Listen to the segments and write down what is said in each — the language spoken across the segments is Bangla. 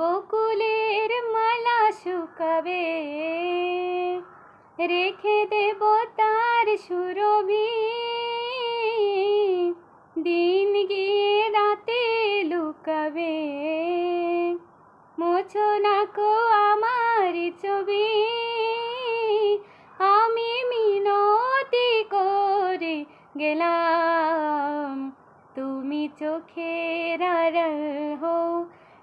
বকুলের মালা শুকাবে। রেখে দেব তার সুরভি। দিন গিয়ে রাতে লুকাবে। মোছো না কো আমার ছবি। আমি মিনতি করে গেলাম। তুমি চোখের আড়াল হও।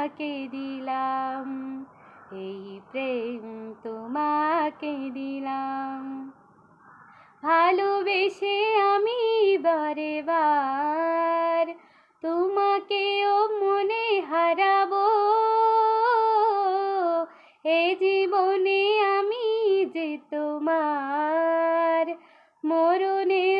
তোমাকে দিলাম, এই প্রেম তোমাকে দিলাম। ভালোবেসে আমি বারে বার তোমাকেও মনে হারাবো। এ জীবনে আমি যে তোমার মরণেও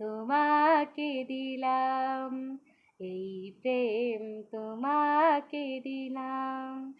তোমাকে দিলাম এই প্রেম তোমাকে দিলাম।